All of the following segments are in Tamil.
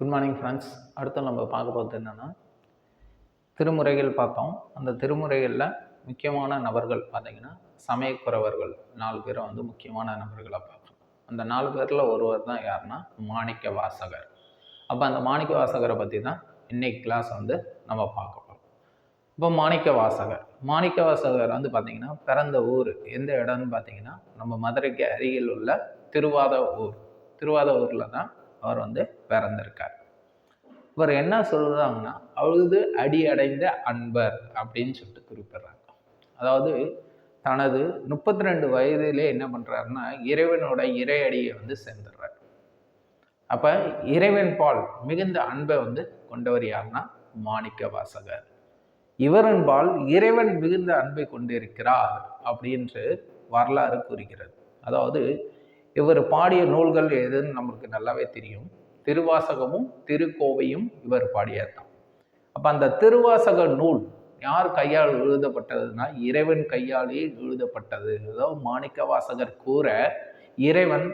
குட் மார்னிங் ஃப்ரெண்ட்ஸ் அடுத்து நம்ம பார்க்க போகிறது என்னென்னா திருமுறைகள் பார்த்தோம். அந்த திருமுறைகளில் முக்கியமான நபர்கள் பார்த்தீங்கன்னா சமயக்குறவர்கள். நாலு பேரை வந்து முக்கியமான நபர்களை பார்க்கணும் அந்த நாலு பேரில் ஒருவர் தான் யாருன்னா மாணிக்க வாசகர் அப்போ அந்த மாணிக்க வாசகரை பற்றி தான் இன்னைக்கு கிளாஸ் வந்து நம்ம பார்க்க போகிறோம் இப்போ மாணிக்க வாசகர் மாணிக்க வாசகர் வந்து பார்த்திங்கன்னா பிறந்த ஊர். எந்த இடம்னு பார்த்தீங்கன்னா நம்ம மதுரைக்கு அருகில் உள்ள திருவாத ஊர். திருவாத ஊரில் தான் அவர் வந்து பிறந்திருக்கார். இவர் என்ன சொல்கிறாங்கன்னா அழுது அடி அடைந்த அன்பர் அப்படின்னு சொல்லிட்டு குறிப்பிடுறாங்க. அதாவது தனது முப்பத்தி ரெண்டு வயதிலே என்ன பண்ணுறாருன்னா இறைவனோட இறையடியை வந்து சேர்ந்துடுறார் அப்போ இறைவன் பால் மிகுந்த அன்பை வந்து கொண்டவர் யாருன்னா மாணிக்க வாசகர் இவரின் பால் இறைவன் மிகுந்த அன்பை கொண்டிருக்கிறார் அப்படின்று வரலாறு கூறுகிறது. அதாவது இவர் பாடிய நூல்கள் எதுன்னு நமக்கு நல்லாவே தெரியும். திருவாசகமும் திருக்கோவையும் இவர் பாடியதுதான். அப்போ அந்த திருவாசக நூல் யார் கையால் எழுதப்பட்டதுன்னா இறைவன் கையாலேயே எழுதப்பட்டது. அதாவது மாணிக்க வாசகர் கூற இறைவன்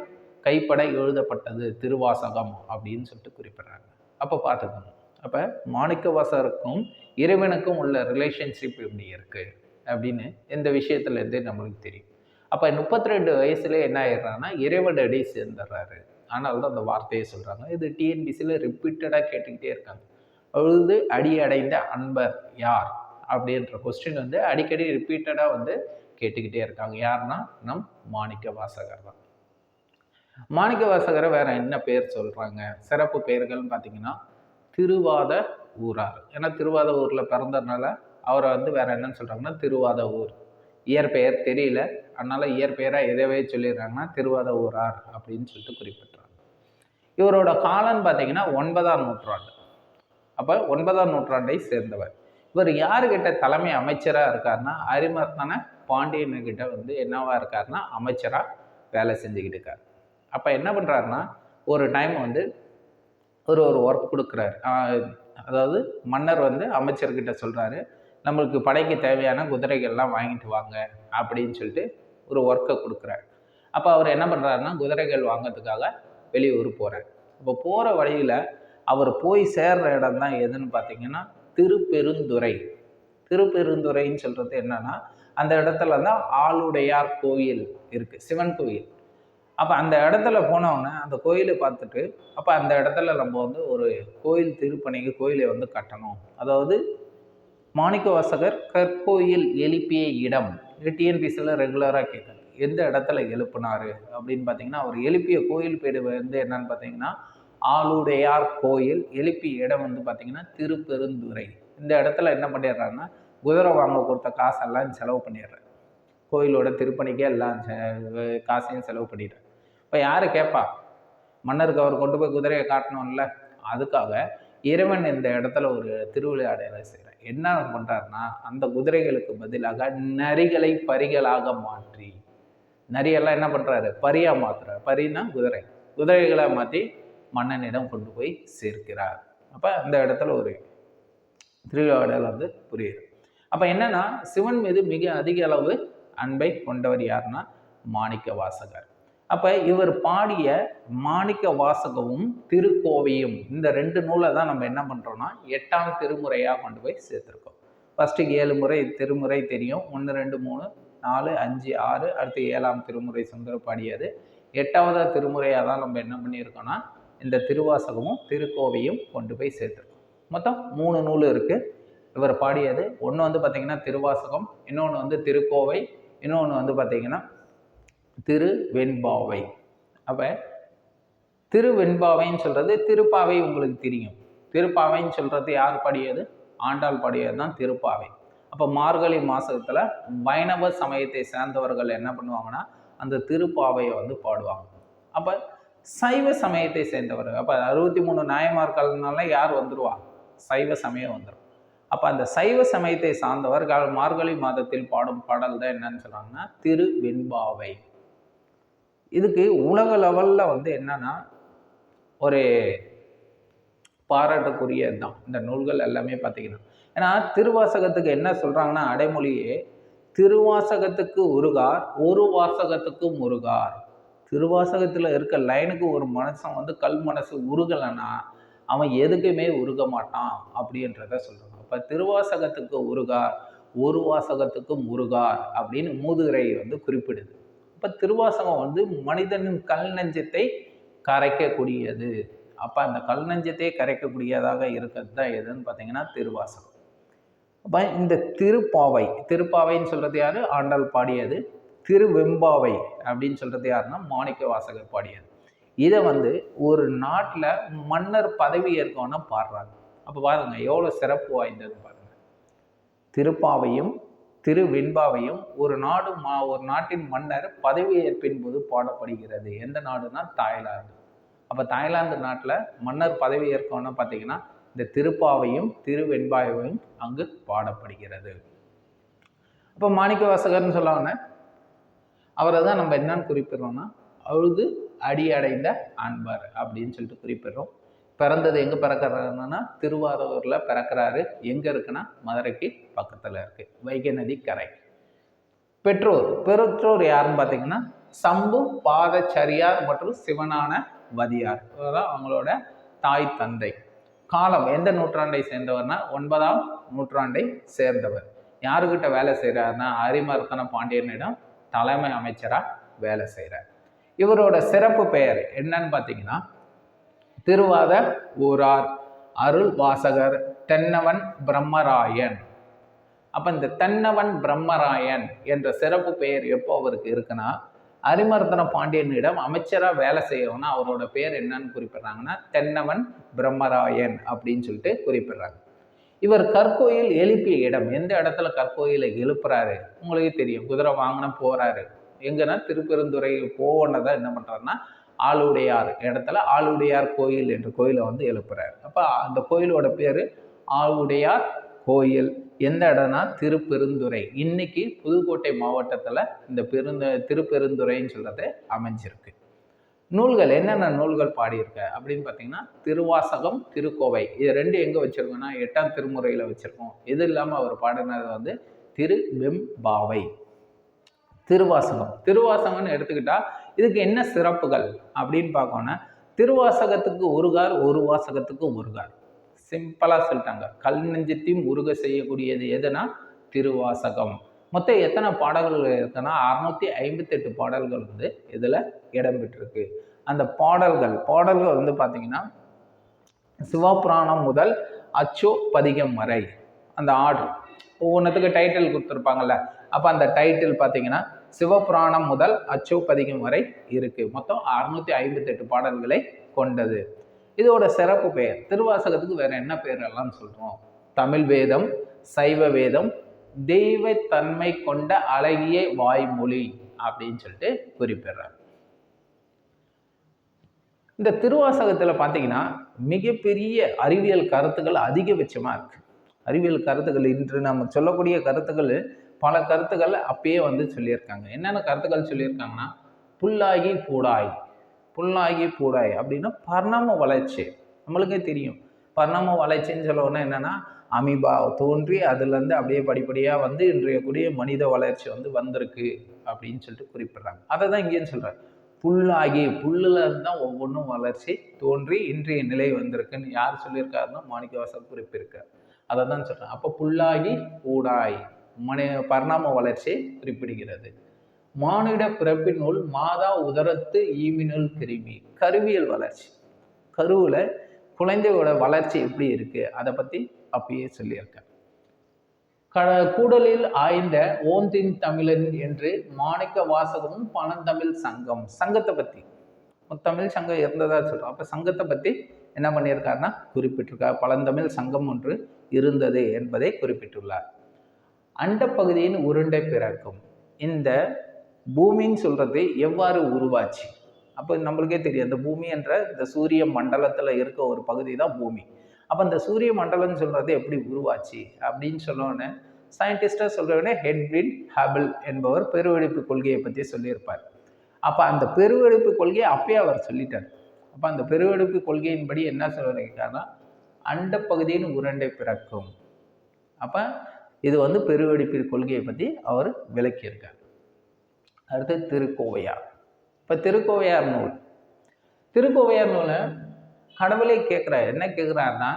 கைப்பட எழுதப்பட்டது திருவாசகம் அப்படின்னு சொல்லிட்டு குறிப்பிடுறாங்க. அப்போ பார்த்துக்கணும். அப்போ மாணிக்க வாசகருக்கும் இறைவனுக்கும் உள்ள ரிலேஷன்ஷிப் எப்படி இருக்குது அப்படின்னு இந்த விஷயத்துலேருந்தே நம்மளுக்கு தெரியும். அப்போ முப்பத்தி ரெண்டு வயசுல என்ன ஆயிடுறாங்கன்னா இறைவனடி சேர்ந்துடுறாரு. ஆனால் தான் அந்த வார்த்தையை சொல்கிறாங்க இது டிஎன்பிசியில் ரிப்பீட்டடாக கேட்டுக்கிட்டே இருக்காங்க. அழுது அடி அடைந்த அன்பர் யார்? அப்படின்ற கொஸ்டின் வந்து அடிக்கடி ரிப்பீட்டடாக வந்து கேட்டுக்கிட்டே இருக்காங்க. யாருன்னா நம் மாணிக்க வாசகர் தான். மாணிக்க வாசகரை வேற என்ன பேர் சொல்கிறாங்க சிறப்பு பெயர்கள்னு பார்த்தீங்கன்னா திருவாத ஊரார். ஏன்னா திருவாத ஊரில் பிறந்ததுனால அவரை வந்து வேற என்னன்னு சொல்கிறாங்கன்னா திருவாத ஊர். இயற்பெயர் தெரியல. அதனால் இயற்பெயராக எதவே சொல்லிடுறாங்கன்னா திருவாத ஊரார் அப்படின்னு சொல்லிட்டு குறிப்பிட்றாங்க இவரோட காலம்னு பார்த்தீங்கன்னா ஒன்பதாம் நூற்றாண்டு. அப்போ ஒன்பதாம் நூற்றாண்டை சேர்ந்தவர். இவர் யாருக்கிட்ட தலைமை அமைச்சராக இருக்காருன்னா அரிமர்த்தன பாண்டியனுக்கிட்ட வந்து என்னவா இருக்காருன்னா அமைச்சராக வேலை செஞ்சுக்கிட்டு இருக்கார். அப்போ என்ன பண்ணுறாருன்னா ஒரு டைம் வந்து ஒரு ஒரு ஒர்க் கொடுக்குறாரு. அதாவது மன்னர் வந்து அமைச்சர்கிட்ட சொல்கிறாரு நம்மளுக்கு படைக்கு தேவையான குதிரைகள்லாம் வாங்கிட்டு வாங்க அப்படின்னு சொல்லிட்டு ஒரு ஒர்க்கை கொடுக்குறாரு. அப்போ அவர் என்ன பண்ணுறாருன்னா குதிரைகள் வாங்கிறதுக்காக வெளியூர் போகிறார் அப்போ போகிற வழியில் அவர் போய் சேர்ற இடம் தான் எதுன்னு பார்த்தீங்கன்னா திருப்பெருந்துறை. திருப்பெருந்துறைன்னு சொல்கிறது என்னன்னா அந்த இடத்துல தான் ஆளுடையார் கோயில் இருக்குது சிவன் கோயில். அப்போ அந்த இடத்துல போனவுடனே அந்த கோயிலை பார்த்துட்டு அப்போ அந்த இடத்துல நம்ம வந்து ஒரு கோயில் திருப்பணிக்கு கோயிலை வந்து கட்டணும். அதாவது மாணிக்க வாசகர் கற்கோயில் எழுப்பிய இடம். டிஎன்பிசியில் ரெகுலராக கேட்குது எந்த இடத்துல எழுப்பினார்? அப்படின்னு பார்த்தீங்கன்னா அவர் எழுப்பிய கோயில் பேர் வந்து என்னன்னு பார்த்தீங்கன்னா ஆளுடையார் கோயில். எழுப்பிய இடம் வந்து பார்த்தீங்கன்னா திருப்பெருந்துறை. இந்த இடத்துல என்ன பண்ணிடுறாருன்னா குதிரை வாங்க கொடுத்த காசெல்லாம் செலவு பண்ணிடுறாரு. கோயிலோட திருப்பணிக்கே எல்லாம் காசையும் செலவு பண்ணிடுறாரு. இப்போ யார் கேட்பா மன்னருக்கு அவர் கொண்டு போய் குதிரையை காட்டணும்ல. அதுக்காக இறைவன் இந்த இடத்துல ஒரு திருவிளையாடலை செய்கிறார் என்ன பண்ணுறாருன்னா அந்த குதிரைகளுக்கு பதிலாக நரிகளை பரிகளாக மாற்றி நரியெல்லாம் என்ன பண்ணுறாரு பரியாக மாற்றுறார் பரினா குதிரை. குதிரைகளை மாற்றி மன்னனிடம் கொண்டு போய் சேர்க்கிறார். அப்போ அந்த இடத்துல ஒரு திருவிழாடல் வந்து புரியுது. அப்போ என்னன்னா சிவன் மீது மிக அதிக அளவு அன்பை கொண்டவர் யாருன்னா மாணிக்க வாசகர் அப்போ இவர் பாடிய மாணிக்க வாசகமும் திருக்கோவையும் இந்த ரெண்டு நூலை தான் நம்ம என்ன பண்ணுறோம்னா எட்டாம் திருமுறையாக கொண்டு போய் சேர்த்துருக்கோம். ஃபஸ்ட்டு ஏழு முறை திருமுறை தெரியும். ஒன்று ரெண்டு மூணு நாலு அஞ்சு ஆறு அடுத்து ஏழாம் திருமுறை சுந்தர பாடியது. எட்டாவதாக திருமுறையாக தான் நம்ம என்ன பண்ணியிருக்கோம்னா இந்த திருவாசகமும் திருக்கோவையும் கொண்டு போய் சேர்த்துருக்கோம். மொத்தம் மூணு நூல் இருக்குது இவர் பாடியது. ஒன்று வந்து பார்த்திங்கன்னா திருவாசகம் இன்னொன்று வந்து திருக்கோவை இன்னொன்று வந்து பார்த்திங்கன்னா திரு வெண்பாவை அப்போ திருவெண்பாவைன்னு சொல்கிறது திருப்பாவை உங்களுக்கு தெரியும். திருப்பாவைன்னு சொல்கிறது யார் பாடியது? ஆண்டாள் பாடியது தான் திருப்பாவை. அப்போ மார்கழி மாதத்தில் வைணவ சமயத்தை சேர்ந்தவர்கள் என்ன பண்ணுவாங்கன்னா அந்த திருப்பாவையை வந்து பாடுவாங்க. அப்போ சைவ சமயத்தை சேர்ந்தவர்கள். அப்போ அறுபத்தி மூணு நாயமார்கள்னால யார் வந்துடுவா சைவ சமயம் வந்துடும் அப்போ அந்த சைவ சமயத்தை சார்ந்தவர்கள் மார்கழி மாதத்தில் பாடும் பாடல் தான் என்னன்னு சொல்கிறாங்கன்னா திரு வெண்பாவை இதுக்கு உலக லெவலில் வந்து என்னன்னா ஒரு பாராட்டக்கூடியது தான் இந்த நூல்கள் எல்லாமே பார்த்தீங்கன்னா ஏன்னா திருவாசகத்துக்கு என்ன சொல்கிறாங்கன்னா அடைமொழியே திருவாசகத்துக்கு உருகார் ஒரு வாசகத்துக்கு முருகார். திருவாசகத்தில் இருக்க லைனுக்கு ஒரு மனசன் வந்து கல் மனசு உருகலைன்னா அவன் எதுக்குமே உருக மாட்டான் அப்படின்றத சொல்கிறாங்க அப்போ திருவாசகத்துக்கு உருகார் ஒரு வாசகத்துக்கு முருகார் அப்படின்னு மூதுரை வந்து குறிப்பிடுது. அப்போ திருவாசகம் வந்து மனிதனின் கல் நெஞ்சத்தை கரைக்கக்கூடியது. அப்போ அந்த கல் நெஞ்சத்தை கரைக்கக்கூடியதாக இருக்கிறது தான் எதுன்னு பார்த்தீங்கன்னா திருவாசகம். அப்போ இந்த திருப்பாவை திருப்பாவைன்னு சொல்கிறது யார்? ஆண்டாள் பாடியது. திருவெம்பாவை அப்படின்னு சொல்கிறது யாருன்னா? மாணிக்க வாசகர் பாடியது. இதை வந்து ஒரு நாட்டில் மன்னர் பதவி ஏற்கவன பாடுறாங்க. அப்போ பாருங்கள் எவ்வளோ சிறப்பு வாய்ந்தது பாருங்கள் திருப்பாவையும் திரு வெண்பாவையும் ஒரு நாடு மா ஒரு நாட்டின் மன்னர் பதவியேற்பின் போது பாடப்படுகிறது. எந்த நாடுனா தாய்லாந்து. அப்போ தாய்லாந்து நாட்டில் மன்னர் பதவி ஏற்கனவே பார்த்தீங்கன்னா இந்த திருப்பாவையும் திருவெண்பாவையும் அங்கு பாடப்படுகிறது. அப்போ மாணிக்க வாசகர்னு சொல்லாம அவரை தான் நம்ம என்னன்னு குறிப்பிடுறோம்னா அழுது அடி அடைந்த அன்பர் அப்படின்னு சொல்லிட்டு குறிப்பிடுறோம். பிறந்தது எங்கே பிறக்கிறாருன்னா திருவாரூரில் பிறக்கிறாரு. எங்கே இருக்குன்னா மதுரைக்கு பக்கத்தில் இருக்குது வைகை நதி கரை. பெற்றோர். பெற்றோர் யாருன்னு பார்த்தீங்கன்னா சம்பு பாதச்சரியார் மற்றும் சிவனான வதியார். தான் அவங்களோட தாய் தந்தை. காலம் எந்த நூற்றாண்டை சேர்ந்தவர்னா ஒன்பதாம் நூற்றாண்டை சேர்ந்தவர். யாருக்கிட்ட வேலை செய்கிறாருன்னா அரிமர்த்தன பாண்டியனிடம் தலைமை அமைச்சராக வேலை செய்கிறார் இவரோட சிறப்பு பெயர் என்னன்னு பார்த்தீங்கன்னா திருவாத ஊரார் அருள் வாசகர் தென்னவன் பிரம்மராயன். அப்போ இந்த தென்னவன் பிரம்மராயன் என்ற சிறப்பு பெயர் எப்போ அவருக்கு இருக்குன்னா அரிமர்தன பாண்டியனிடம் அமைச்சராக வேலை செய்யணும்னா அவரோட பேர் என்னன்னு குறிப்பிடுறாங்கன்னா தென்னவன் பிரம்மராயன் அப்படின்னு சொல்லிட்டு குறிப்பிடுறாங்க. இவர் கற்கோயில் எழுப்பிய இடம் எந்த இடத்துல கற்கோயிலை எழுப்புறாரு? உங்களுக்கு தெரியும். குதிரை வாங்கின போறாரு. எங்கன்னா திருப்பெருந்துறை போனதை என்ன பண்ணுறாருன்னா ஆளுடையார் இடத்துல ஆளுடையார் கோயில் என்ற கோயிலை வந்து எழுப்புறார். அப்போ அந்த கோயிலோட பேர் ஆளுடையார் கோயில். எந்த இடம்னா திருப்பெருந்துறை. இன்னைக்கு புதுக்கோட்டை மாவட்டத்தில் இந்த பெருந்த திருப்பெருந்துறைன்னு சொல்கிறது அமைஞ்சிருக்கு. நூல்கள் என்னென்ன நூல்கள் பாடியிருக்க அப்படின்னு பார்த்தீங்கன்னா திருவாசகம் திருக்கோவை. இது ரெண்டு எங்கே வச்சுருக்கோன்னா எட்டாம் திருமுறையில் வச்சுருக்கோம். இது இல்லாமல் அவர் பாடினது வந்து திரு வெம்பாவை திருவாசகம். திருவாசகம்னு எடுத்துக்கிட்டால் இதுக்கு என்ன சிறப்புகள் அப்படின்னு பார்க்கோன்னா திருவாசகத்துக்கு ஒருகார் ஒரு வாசகத்துக்கு ஒருகார் சிம்பிளாக சொல்லிட்டாங்க. கல் நெஞ்சத்தையும் உருக செய்யக்கூடியது எதுனா திருவாசகம். மொத்தம் எத்தனை பாடல்கள் இருக்குன்னா அறுநூத்தி ஐம்பத்தெட்டு பாடல்கள் வந்து இதில் இடம்பெற்றிருக்கு. அந்த பாடல்கள் பாடல்கள் வந்து பார்த்தீங்கன்னா சிவபுராணம் முதல் அச்சோ பதிகம் வரை அந்த ஆர்டர் ஒவ்வொன்றத்துக்கு டைட்டில் கொடுத்துருப்பாங்கல்ல. அப்போ அந்த டைட்டில் பார்த்தீங்கன்னா சிவபுராணம் முதல் அச்சோ வரை இருக்குது மொத்தம் அறுநூத்தி ஐம்பத்தெட்டு பாடல்களை கொண்டது. இதோட சிறப்பு பெயர். திருவாசகத்துக்கு வேற என்ன பெயர் எல்லாம் சொல்றோம்? தமிழ் வேதம் சைவ வேதம் தெய்வ தன்மை கொண்ட அழகிய வாய்மொழி அப்படின்னு சொல்லிட்டு குறிப்பிடுறார். இந்த திருவாசகத்தில் பார்த்தீங்கன்னா மிகப்பெரிய அறிவியல் கருத்துக்கள் அதிகபட்சமாக இருக்கு. அறிவியல் கருத்துக்கள் இன்று நம்ம சொல்லக்கூடிய கருத்துக்கள் பல கருத்துக்கள் அப்பயே வந்து சொல்லியிருக்காங்க. என்னென்ன கருத்துக்கள் சொல்லியிருக்காங்கன்னா புல்லாகி பூடாய் புல்லாகி பூடாய் அப்படின்னா பரிணாம வளர்ச்சி. நம்மளுக்கே தெரியும். பரிணாம வளர்ச்சின்னு சொல்லணும்னா என்னென்னா அமீபா தோன்றி அதுலேருந்து அப்படியே படிப்படியாக வந்து இன்றைய கூடிய மனித வளர்ச்சி வந்து வந்திருக்கு அப்படின்னு சொல்லிட்டு குறிப்பிட்றாங்க. அதை தான் இங்கேயும் சொல்கிறாங்க புல்லாகி புல்லுலேருந்து தான் ஒவ்வொன்றும் வளர்ச்சி தோன்றி இன்றைய நிலை வந்திருக்குன்னு யார் சொல்லியிருக்காருன்னா மாணிக்கவாசல் குறிப்பிருக்கார் அதை தான் சொல்கிறேன் அப்போ புல்லாகி கூடாய் மனி பரிணாம வளர்ச்சி குறிப்பிடுகிறது. மானிட பிறப்பினுள் மாதா உதரத்து ஈமினுள் கிருமி கருவியல் வளர்ச்சி. கருவில் குழந்தையோட வளர்ச்சி எப்படி இருக்குது அதை பற்றி அப்பயே சொல்லியிருக்கேன். க கூடலில் ஆய்ந்த ஓந்தின் தமிழன் என்று மாணிக்க வாசகமும் பனந்தமிழ் சங்கம் சங்கத்தை பற்றி தமிழ் சங்கம் இருந்ததா சொல்கிறோம் அப்போ சங்கத்தை பற்றி என்ன பண்ணியிருக்காருன்னா குறிப்பிட்டிருக்கார். பழந்தமிழ் சங்கம் ஒன்று இருந்தது என்பதை குறிப்பிட்டுள்ளார். அண்டப்பகுதியின் உருண்டை பிறக்கும். இந்த பூமின்னு சொல்கிறது எவ்வாறு உருவாச்சு? அப்போ நம்மளுக்கே தெரியும் அந்த பூமி என்ற இந்த சூரிய மண்டலத்தில் இருக்க ஒரு பகுதி தான் பூமி. அப்போ அந்த சூரிய மண்டலம்னு சொல்கிறது எப்படி உருவாச்சு? அப்படின்னு சொன்னோன்னே சயின்டிஸ்டாக சொல்கிறவனே ஹெட்வின் ஹபிள் என்பவர் பெருவெடிப்பு கொள்கையை பற்றி சொல்லியிருப்பார். அப்போ அந்த பெருவெடிப்பு கொள்கையை அப்பயே அவர் சொல்லிட்டார். அப்போ அந்த பெருவெடிப்பு கொள்கையின்படி என்ன சொல்லியிருக்காருன்னா அண்ட பகுதியின் உருண்டை பிறக்கும். அப்போ இது வந்து பெருவெடிப்பு கொள்கையை பற்றி அவர் விளக்கியிருக்கார். அடுத்து திருக்கோவையார் இப்போ திருக்கோவையார் நூல். திருக்கோவையார் நூலை கடவுளே கேட்குறார் என்ன கேட்குறாருன்னா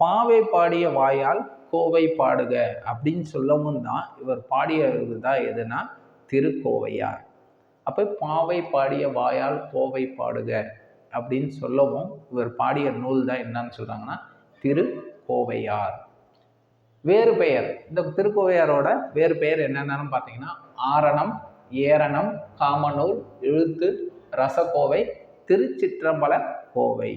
பாவை பாடிய வாயால் கோவை பாடுக அப்படின்னு சொல்லவும் தான் இவர் பாடிய தான் எதுனா திருக்கோவையார். அப்போ பாவை பாடிய வாயால் கோவை பாடுக அப்படின்னு சொல்லவும் இவர் பாடிய நூல் தான் என்னன்னு சொல்கிறாங்கன்னா திருக்கோவையார் வேறு பெயர். இந்த திருக்கோவையாரோட வேறு பெயர் என்னென்னு பார்த்தீங்கன்னா ஆரணம் ஏரணம் காமனூர் எழுத்து ரசக்கோவை திருச்சிற்றம்பல கோவை.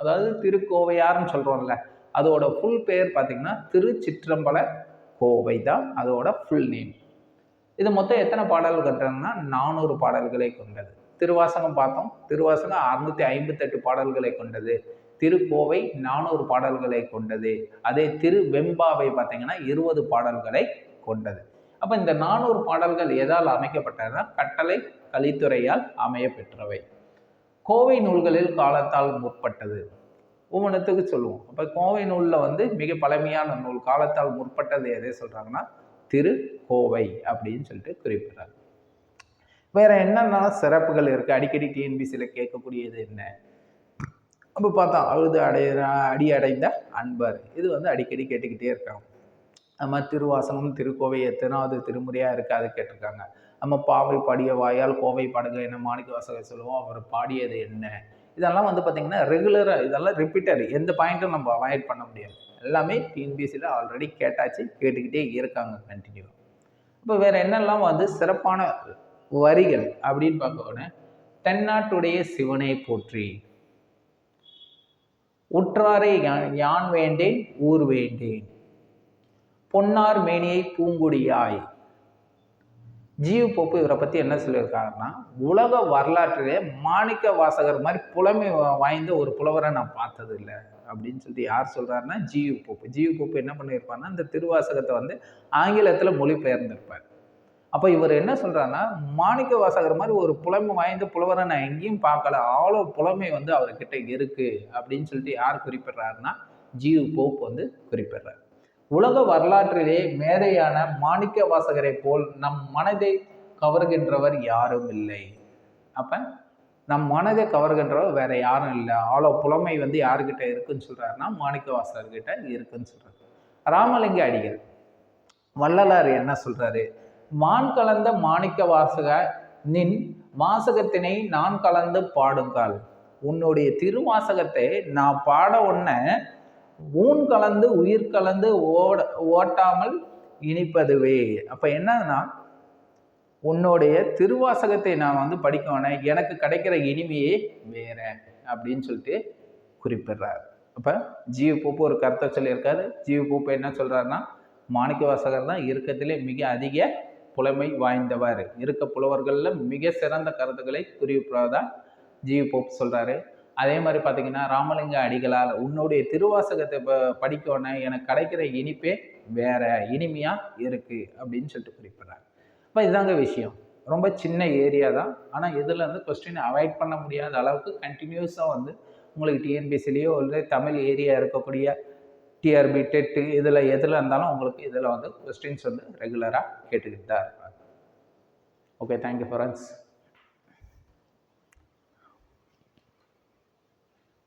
அதாவது திருக்கோவையார்னு சொல்கிறோம்ல அதோட ஃபுல் பெயர் பார்த்தீங்கன்னா திருச்சிற்றம்பல கோவை தான் அதோட ஃபுல் நேம் இது மொத்தம் எத்தனை பாடல்கள் கட்டுறாங்கன்னா நானூறு பாடல்களை கொண்டது. திருவாசகம் பார்த்தோம். திருவாசகம் அறுநூத்தி ஐம்பத்தெட்டு பாடல்களை கொண்டது. திருக்கோவை நானூறு பாடல்களை கொண்டது. அதே திரு வெம்பாவை பார்த்தீங்கன்னா இருபது பாடல்களை கொண்டது. அப்போ இந்த நானூறு பாடல்கள் எதால் அமைக்கப்பட்டதுன்னா கட்டளை கலித்துறையால் அமைய பெற்றவை கோவை நூல்களில் காலத்தால் முற்பட்டது. ஒவ்வொன்றத்துக்கு சொல்லுவோம். அப்போ கோவை நூலில் வந்து மிக பழமையான நூல் காலத்தால் முற்பட்டது எதை சொல்கிறாங்கன்னா திரு கோவை அப்படின்னு சொல்லிட்டு குறிப்பிட்றாங்க வேற என்னென்ன சிறப்புகள் இருக்குது அடிக்கடி டிஎன்பிசியில் கேட்கக்கூடியது என்ன? அப்போ பார்த்தா அழுது அடைய அடி அடைந்த அன்பர். இது வந்து அடிக்கடி கேட்டுக்கிட்டே இருக்காங்க. நம்ம திருவாசகம் திருக்கோவை எத்தனாவது திருமுறையாக இருக்குது அது கேட்டிருக்காங்க. நம்ம பாவை பாடிய வாயால் கோவை பாடுங்க என்ன மாணிக்க வாசகம் சொல்லுவோம். அவர் பாடியது என்ன? இதெல்லாம் வந்து பார்த்திங்கன்னா ரெகுலராக இதெல்லாம் ரிப்பீட்டர் எந்த பாயிண்ட்டும் நம்ம அவாய்ட் பண்ண முடியாது. எல்லாமே டிஎன்பிஎஸ்சியில் ஆல்ரெடி கேட்டாச்சு கேட்டுக்கிட்டே இருக்காங்க கண்டினியூ இப்போ வேறு என்னெல்லாம் வந்து சிறப்பான வரிகள் அப்படின்னு பார்க்க தென்னாட்டுடைய சிவனை போற்றி உற்றாரை யான் வேண்டேன் ஊர் வேண்டேன். பொன்னார் மேனியை பூங்குடியாய். ஜீவ் போப்பு இவரை பற்றி என்ன சொல்லியிருக்காருன்னா உலக வரலாற்றிலே மாணிக்க வாசகர் மாதிரி புலமை வாய்ந்த ஒரு புலவரை நான் பார்த்தது இல்லை அப்படின்னு சொல்லிட்டு யார் சொல்கிறாருன்னா ஜியு போப்பு ஜியு போப்பு என்ன பண்ணியிருப்பாருன்னா இந்த திருவாசகத்தை வந்து ஆங்கிலத்தில் மொழிபெயர்ந்திருப்பார். அப்போ இவர் என்ன சொல்கிறாருன்னா மாணிக்க வாசகர் மாதிரி ஒரு புலமை வாய்ந்த புலவரை நான் எங்கேயும் பார்க்கல. அவ்வளோ புலமை வந்து அவர்கிட்ட இருக்குது அப்படின்னு சொல்லிட்டு யார் குறிப்பிடுறாருன்னா ஜீவ் போப் வந்து குறிப்பிடுறார். உலக வரலாற்றிலே மேதையான மாணிக்க வாசகரை போல் நம் மனதை கவர்கின்றவர் யாரும் இல்லை. அப்போ நம் மனதை கவர்கின்றவர் வேற யாரும் இல்லை. ஆளோ புலமை வந்து யாருக்கிட்ட இருக்குன்னு சொல்கிறாருன்னா மாணிக்க வாசகர்கிட்ட இருக்குன்னு சொல்கிறார் ராமலிங்க அடிகள் வள்ளலார் என்ன சொல்கிறாரு மான் கலந்த மாணிக்க வாசக நின் வாசகத்தினை நான் கலந்து பாடுங்கால். உன்னுடைய திருவாசகத்தை நான் பாட உன்ன ஊன் கலந்து உயிர் கலந்து ஓட ஓட்டாமல் இனிப்பதுவே. அப்போ என்னன்னா உன்னுடைய திருவாசகத்தை நான் வந்து படிக்கணும் எனக்கு கிடைக்கிற இனிமையே வேற அப்படின்னு சொல்லிட்டு குறிப்பிடுறார். அப்போ ஜீவ பூப்பு ஒரு கருத்தை சொல்லியிருக்காரு. ஜீவ பூப்பு என்ன சொல்கிறாருன்னா மாணிக்க வாசகர் தான் இருக்கத்திலே மிக அதிக புலமை வாய்ந்தவர். இருக்க புலவர்களில் மிக சிறந்த கருத்துக்களை குறிப்பிடுவதா ஜி. போப் சொல்கிறாரு அதே மாதிரி பார்த்தீங்கன்னா ராமலிங்க அடிகளால் உன்னுடைய திருவாசகத்தை படிக்கோன்னே எனக்கு கிடைக்கிற இனிப்பே வேற இனிமையாக இருக்குது அப்படின்னு சொல்லிட்டு குறிப்பிட்றாரு. இப்போ இதுதாங்க விஷயம். ரொம்ப சின்ன ஏரியா தான். ஆனால் இதில் வந்து கொஸ்டின் அவாய்ட் பண்ண முடியாத அளவுக்கு கண்டினியூஸாக வந்து உங்களுக்கு டிஎன்பிசிலேயோ இல்லை தமிழ் ஏரியா இருக்கக்கூடிய டிஆர்பி டெட்டு இதில் எதில் இருந்தாலும் உங்களுக்கு இதில் வந்து கொஸ்டின்ஸ் வந்து ரெகுலராக கேட்டுக்கிட்டு தான் இருப்பாங்க. Okay thank you ஃபாரன்ஸ்